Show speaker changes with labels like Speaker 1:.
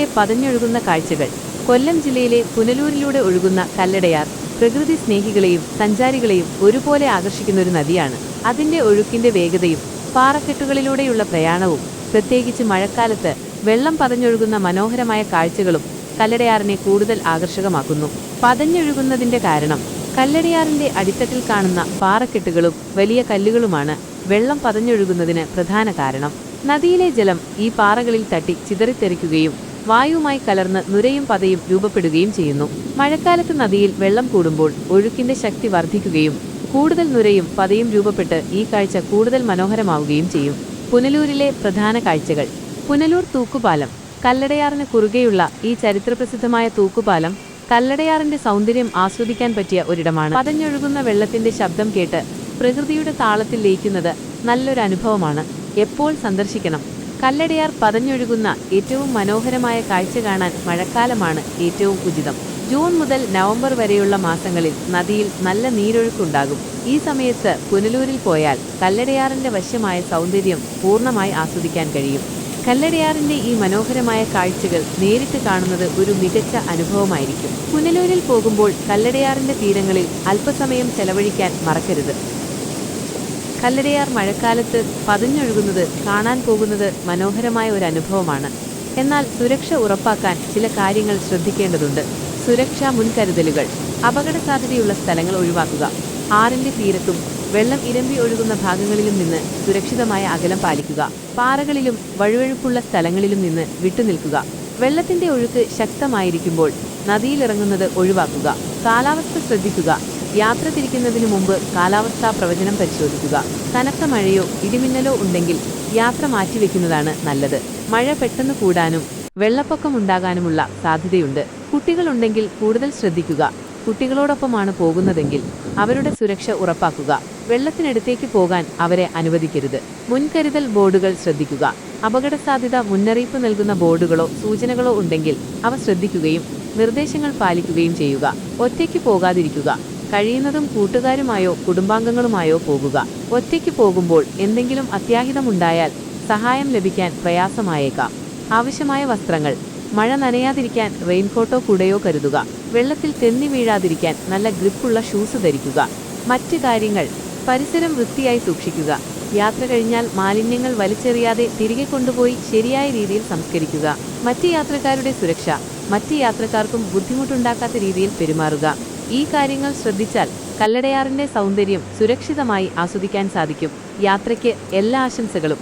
Speaker 1: പുനലൂരിലെ പതഞ്ഞൊഴുകുന്ന കാഴ്ചകൾ കൊല്ലം ജില്ലയിലെ പുനലൂരിലൂടെ ഒഴുകുന്ന കല്ലടയാർ പ്രകൃതി സ്നേഹികളെയും സഞ്ചാരികളെയും ഒരുപോലെ ആകർഷിക്കുന്ന ഒരു നദിയാണ്. അതിന്റെ ഒഴുക്കിന്റെ വേഗതയും പാറക്കെട്ടുകളിലൂടെയുള്ള പ്രയാണവും പ്രത്യേകിച്ച് മഴക്കാലത്ത് വെള്ളം പതഞ്ഞൊഴുകുന്ന മനോഹരമായ കാഴ്ചകളും കല്ലടയാറിനെ കൂടുതൽ ആകർഷകമാക്കുന്നു. പതഞ്ഞൊഴുകുന്നതിന്റെ കാരണം കല്ലടയാറിന്റെ അടിത്തട്ടിൽ കാണുന്ന പാറക്കെട്ടുകളും വലിയ കല്ലുകളുമാണ് വെള്ളം പതഞ്ഞൊഴുകുന്നതിന് പ്രധാന കാരണം. നദിയിലെ ജലം ഈ പാറകളിൽ തട്ടി ചിതറിത്തെറിക്കുകയും വായുവുമായി കലർന്ന് നുരയും പതയും രൂപപ്പെടുകയും ചെയ്യുന്നു. മഴക്കാലത്ത് നദിയിൽ വെള്ളം കൂടുമ്പോൾ ഒഴുക്കിന്റെ ശക്തി വർദ്ധിക്കുകയും കൂടുതൽ നുരയും പതയും രൂപപ്പെട്ട് ഈ കാഴ്ച കൂടുതൽ മനോഹരമാവുകയും ചെയ്യും. പുനലൂരിലെ പ്രധാന കാഴ്ചകൾ. പുനലൂർ തൂക്കുപാലം. കല്ലടയാറിന് കുറുകെയുള്ള ഈ ചരിത്രപ്രസിദ്ധമായ തൂക്കുപാലം കല്ലടയാറിന്റെ സൗന്ദര്യം ആസ്വദിക്കാൻ പറ്റിയ ഒരിടമാണ്. പതഞ്ഞൊഴുകുന്ന വെള്ളത്തിന്റെ ശബ്ദം കേട്ട് പ്രകൃതിയുടെ താളത്തിൽ ലയിക്കുന്നത് നല്ലൊരു അനുഭവമാണ് എപ്പോൾ സന്ദർശിക്കണം? കല്ലടയാർ പതഞ്ഞൊഴുകുന്ന ഏറ്റവും മനോഹരമായ കാഴ്ച കാണാൻ മഴക്കാലമാണ് ഏറ്റവും ഉചിതം. ജൂൺ മുതൽ നവംബർ വരെയുള്ള മാസങ്ങളിൽ നദിയിൽ നല്ല നീരൊഴുക്കുണ്ടാകും. ഈ സമയത്ത് പുനലൂരിൽ പോയാൽ കല്ലടയാറിന്റെ വശ്യമായ സൗന്ദര്യം പൂർണമായി ആസ്വദിക്കാൻ കഴിയും. കല്ലടയാറിന്റെ ഈ മനോഹരമായ കാഴ്ചകൾ നേരിട്ട് കാണുന്നത് ഒരു മികച്ച അനുഭവമായിരിക്കും. പുനലൂരിൽ പോകുമ്പോൾ കല്ലടയാറിന്റെ തീരങ്ങളിൽ അല്പസമയം ചെലവഴിക്കാൻ മറക്കരുത്. കല്ലടയാർ മഴക്കാലത്ത് പതിഞ്ഞൊഴുകുന്നത് കാണാൻ പോകുന്നത് മനോഹരമായ ഒരു അനുഭവമാണ്. എന്നാൽ സുരക്ഷ ഉറപ്പാക്കാൻ ചില കാര്യങ്ങൾ ശ്രദ്ധിക്കേണ്ടതുണ്ട്. സുരക്ഷാ മുൻകരുതലുകൾ അപകട സാധ്യതയുള്ള സ്ഥലങ്ങൾ ഒഴിവാക്കുക ആറിന്റെ തീരത്തും വെള്ളം ഇരമ്പി ഒഴുകുന്ന ഭാഗങ്ങളിലും നിന്ന് സുരക്ഷിതമായ അകലം പാലിക്കുക പാറകളിലും വഴുവഴുപ്പുള്ള സ്ഥലങ്ങളിലും നിന്ന് വിട്ടുനിൽക്കുക വെള്ളത്തിന്റെ ഒഴുക്ക് ശക്തമായിരിക്കുമ്പോൾ നദിയിലിറങ്ങുന്നത് ഒഴിവാക്കുക കാലാവസ്ഥ ശ്രദ്ധിക്കുക യാത്ര തിരിക്കുന്നതിനു മുമ്പ് കാലാവസ്ഥാ പ്രവചനം പരിശോധിക്കുക. കനത്ത മഴയോ ഇടിമിന്നലോ ഉണ്ടെങ്കിൽ യാത്ര മാറ്റിവെക്കുന്നതാണ് നല്ലത്. മഴ പെട്ടെന്ന് കൂടാനും വെള്ളപ്പൊക്കം ഉണ്ടാകാനുമുള്ള സാധ്യതയുണ്ട്. കുട്ടികളുണ്ടെങ്കിൽ കൂടുതൽ ശ്രദ്ധിക്കുക. കുട്ടികളോടൊപ്പമാണ് പോകുന്നതെങ്കിൽ അവരുടെ സുരക്ഷ ഉറപ്പാക്കുക. വെള്ളത്തിനടുത്തേക്ക് പോകാൻ അവരെ അനുവദിക്കരുത്. മുൻകരുതൽ ബോർഡുകൾ ശ്രദ്ധിക്കുക. അപകട സാധ്യത മുന്നറിയിപ്പ് നൽകുന്ന ബോർഡുകളോ സൂചനകളോ ഉണ്ടെങ്കിൽ അവ ശ്രദ്ധിക്കുകയും നിർദ്ദേശങ്ങൾ പാലിക്കുകയും ചെയ്യുക. ഒറ്റയ്ക്ക് പോകാതിരിക്കുക. കഴിയുന്നതും കൂട്ടുകാരുമായോ കുടുംബാംഗങ്ങളുമായോ പോകുക. ഒറ്റയ്ക്ക് പോകുമ്പോൾ എന്തെങ്കിലും അത്യാഹിതമുണ്ടായാൽ സഹായം ലഭിക്കാൻ പ്രയാസമായേക്കാം. ആവശ്യമായ വസ്ത്രങ്ങൾ മഴ നനയാതിരിക്കാൻ റെയിൻകോട്ടോ കുടയോ കരുതുക. വെള്ളത്തിൽ തെന്നി വീഴാതിരിക്കാൻ നല്ല ഗ്രിപ്പുള്ള ഷൂസ് ധരിക്കുക. മറ്റ് കാര്യങ്ങൾ പരിസരം വൃത്തിയായി സൂക്ഷിക്കുക. യാത്ര കഴിഞ്ഞാൽ മാലിന്യങ്ങൾ വലിച്ചെറിയാതെ തിരികെ കൊണ്ടുപോയി ശരിയായ രീതിയിൽ സംസ്കരിക്കുക. മറ്റ് യാത്രക്കാരുടെ സുരക്ഷ മറ്റ് യാത്രക്കാർക്കും ബുദ്ധിമുട്ടുണ്ടാക്കാത്ത രീതിയിൽ പെരുമാറുക. ഈ കാര്യങ്ങൾ ശ്രദ്ധിച്ചാൽ കല്ലടയാറിന്റെ സൗന്ദര്യം സുരക്ഷിതമായി ആസ്വദിക്കാൻ സാധിക്കും. യാത്രയ്ക്ക് എല്ലാ ആശംസകളും.